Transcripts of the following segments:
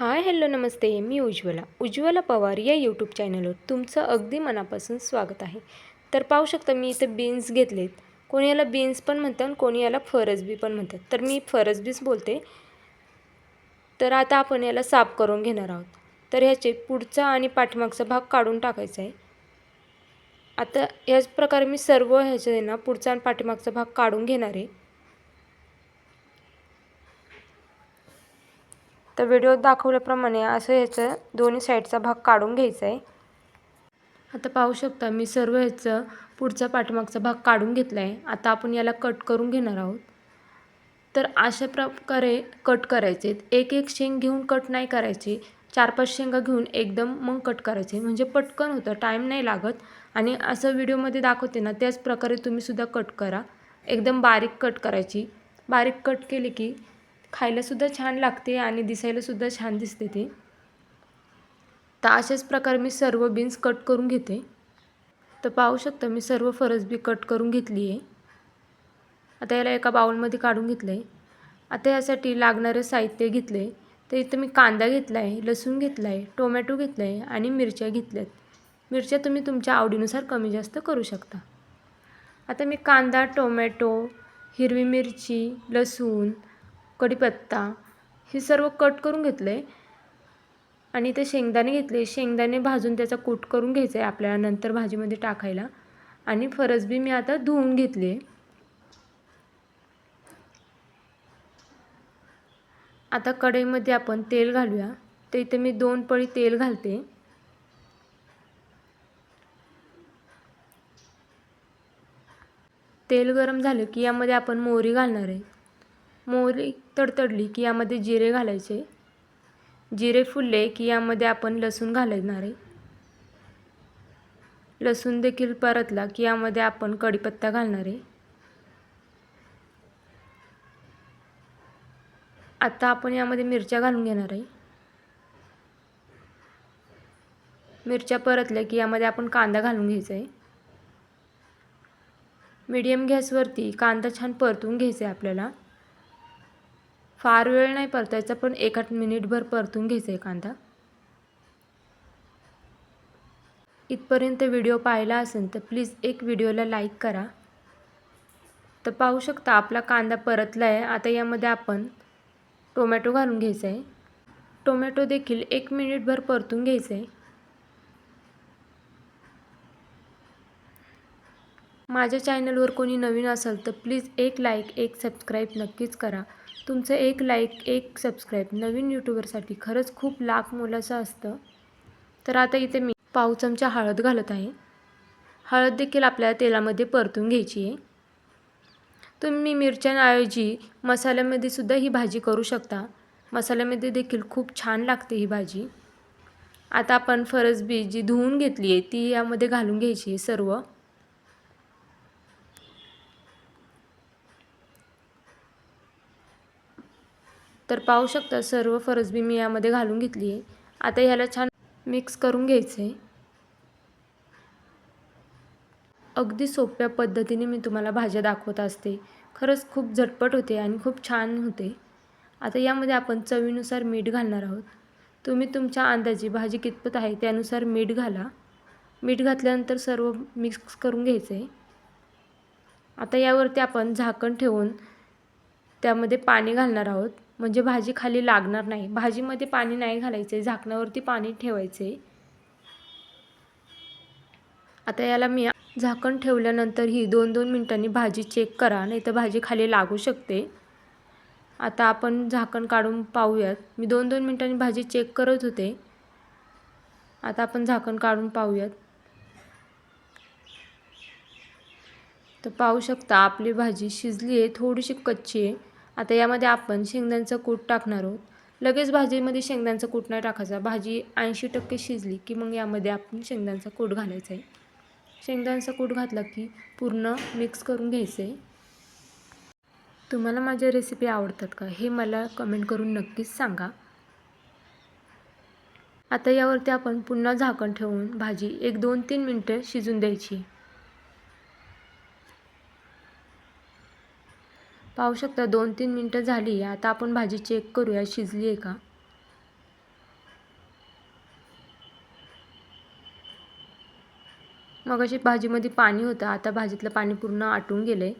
हाय hello नमस्ते. मी उज्ज्वला. उज्ज्वला पवार या यूट्यूब चॅनलवर तुमचं अगदी मनापासून स्वागत आहे. तर पाहू शकता मी इथे बीन्स घेतलेत. कोणी याला बीन्स पण म्हणतात आणि कोणी याला फरसबी पण म्हणतात. तर मी फरसबीच बोलते. तर आता आपण याला साफ करून घेणार आहोत. तर ह्याचे पुढचा आणि पाठीमागचा भाग काढून टाकायचा आहे. आता याच प्रकारे मी सर्व ह्याचे ना पुढचा आणि पाठीमागचा भाग काढून घेणार आहे. तर व्हिडिओत दाखवल्याप्रमाणे असं ह्याचं दोन्ही साईडचा भाग काढून घ्यायचा आहे आता पाहू शकता मी सर्व ह्याचं पुढचा पाठीमागचा भाग काढून घेतला आहे आता आपण याला कट करून घेणार आहोत. तर अशा प्रकारे कट करायचे एक एक शेंग घेऊन कट नाही करायची. चार पाच शेंगा घेऊन एकदम मग कट करायचे. म्हणजे पटकन होतं टाईम नाही लागत. आणि असं व्हिडिओमध्ये दाखवते ना त्याच प्रकारे तुम्हीसुद्धा कट करा. एकदम बारीक कट करायची. बारीक कट केली की खायलासुद्धा छान लागते आणि दिसायलासुद्धा छान दिसते ते. तर अशाच प्रकारे मी सर्व बीन्स कट करून घेते. तर पाहू शकता मी सर्व फरसबी कट करून घेतली आहे. आता याला एका बाउलमध्ये काढून घेतलं आहे आता यासाठी लागणारे साहित्य घेतले तर इथं मी कांदा घेतला आहे लसूण घेतला आहे टोमॅटो घेतला आहे आणि मिरच्या घेतल्यात. मिरच्या तुम्ही तुमच्या आवडीनुसार कमी जास्त करू शकता. आता मी कांदा टोमॅटो हिरवी मिरची लसूण कढीपत्ता हे सर्व कट करून घेतलं. आहे आणि ते शेंगदाणे घेतले. शेंगदाणे भाजून त्याचा कूट करून घ्यायचा आहे आपल्याला नंतर भाजीमध्ये टाकायला. आणि फरसबी मी आता धुवून घेतली. आता कढईमध्ये आपण तेल घालूया. तर इथे मी दोन पळी तेल घालते. तेल गरम झालं की यामध्ये आपण मोहरी घालणार आहे. मोहरी तडतडली की यामध्ये जिरे घालायचे. जिरे फुलले की यामध्ये आपण लसूण घालणार आहे. लसूण देखील परतला की यामध्ये आपण कढीपत्ता घालणार आहे. आता आपण यामध्ये मिरच्या घालून घेणार आहे. मिरच्या परतल्या की यामध्ये आपण कांदा घालून घ्यायचा आहे. मीडियम गॅसवरती कांदा छान परतून घ्यायचा आहे आपल्याला. फार वेळ नाही परतायचा पण एक आठ मिनिटभर परतून घ्यायचा आहे कांदा इथपर्यंत व्हिडिओ पाहिला असेल तर प्लीज एक व्हिडिओला लाईक करा. तर पाहू शकता आपला कांदा परतला आहे आता यामध्ये आपण टोमॅटो घालून घ्यायचा आहे टोमॅटो देखील एक मिनिटभर परतून घ्यायचं आहे माझ्या चॅनलवर कोणी नवीन असेल तर प्लीज एक लाईक एक सबस्क्राईब नक्कीच करा. तुमचं एक लाईक एक सबस्क्राईब नवीन यूट्यूबरसाठी खरंच खूप लाख मोलाचं असतं. तर आता इथे मी पाव चमचा हळद घालत आहे. हळद देखील आपल्याला तेलामध्ये परतून घ्यायची आहे. तुम्ही मिरच्यांऐवजी मसाल्यामध्ये सुद्धा ही भाजी करू शकता. मसाल्यामध्ये देखील खूप छान लागते ही भाजी. आता आपण फरसबी जी धुवून घेतली आहे ती यामध्ये घालून घ्यायची आहे सर्व. तर पाहू शकता सर्व फरसबी मी यामध्ये घालून घेतली आहे. आता ह्याला छान मिक्स करून घ्यायचं आहे अगदी सोप्या पद्धतीने मी तुम्हाला भाज्या दाखवत असते. खरंच खूप झटपट होते आणि खूप छान होते. आता यामध्ये आपण चवीनुसार मीठ घालणार आहोत. तुम्ही तुमच्या अंदाजी भाजी कितपत आहे त्यानुसार मीठ घाला. मीठ घातल्यानंतर सर्व मिक्स करून घ्यायचं आहे आता यावरती आपण झाकण ठेवून त्यामध्ये पाणी घालणार आहोत. म्हणजे भाजी खाली लागणार नाही. भाजीमध्ये पाणी नाही घालायचं. आहे झाकणावरती पाणी ठेवायचं. आहे आता याला मी झाकण ठेवल्यानंतर ही दोन दोन मिनटांनी भाजी चेक करा. नाही तर भाजी खाली लागू शकते. आता आपण झाकण काढून पाहूयात. मी दोन दोन मिनटांनी भाजी चेक करत होते. आता आपण झाकण काढून पाहूयात. तर पाहू शकता आपली भाजी शिजली आहे थोडीशी कच्ची आहे. आता यामध्ये आपण शेंगदाण्याचं कूट टाकणार आहोत. लगेच भाजीमध्ये शेंगदाण्याचं कूट नाही टाकायचा. भाजी ऐंशी टक्के शिजली की मग यामध्ये आपण शेंगदाण्याचा कूट घालायचा आहे. शेंगदाण्याचा कूट घातला की पूर्ण मिक्स करून घ्यायचं आहे. तुम्हाला माझ्या रेसिपी आवडतात का हे मला कमेंट करून नक्कीच सांगा. आता यावरती आपण पुन्हा झाकण ठेवून भाजी एक दोन तीन मिनटं शिजून द्यायची पाहू शकता दोन तीन मिनटं झाली. आता आपण भाजी चेक करूया. शिजली आहे का? मग अशी भाजीमध्ये पाणी होतं. आता भाजीतलं पाणी पूर्ण आटून गेलं आहे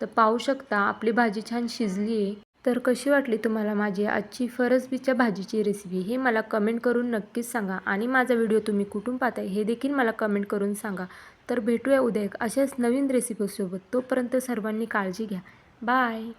तर पाहू शकता आपली भाजी छान शिजली आहे. तर कशी वाटली तुम्हाला माझी आजची फरसबीच्या भाजीची रेसिपी हे मला कमेंट करून नक्कीच सांगा. आणि माझा व्हिडिओ तुम्ही कुठून पाहताय हे देखील मला कमेंट करून सांगा. तर भेटूया उद्या एक अशाच नवीन रेसिपीसोबत तोपर्यंत सर्वांनी काळजी घ्या. Bye.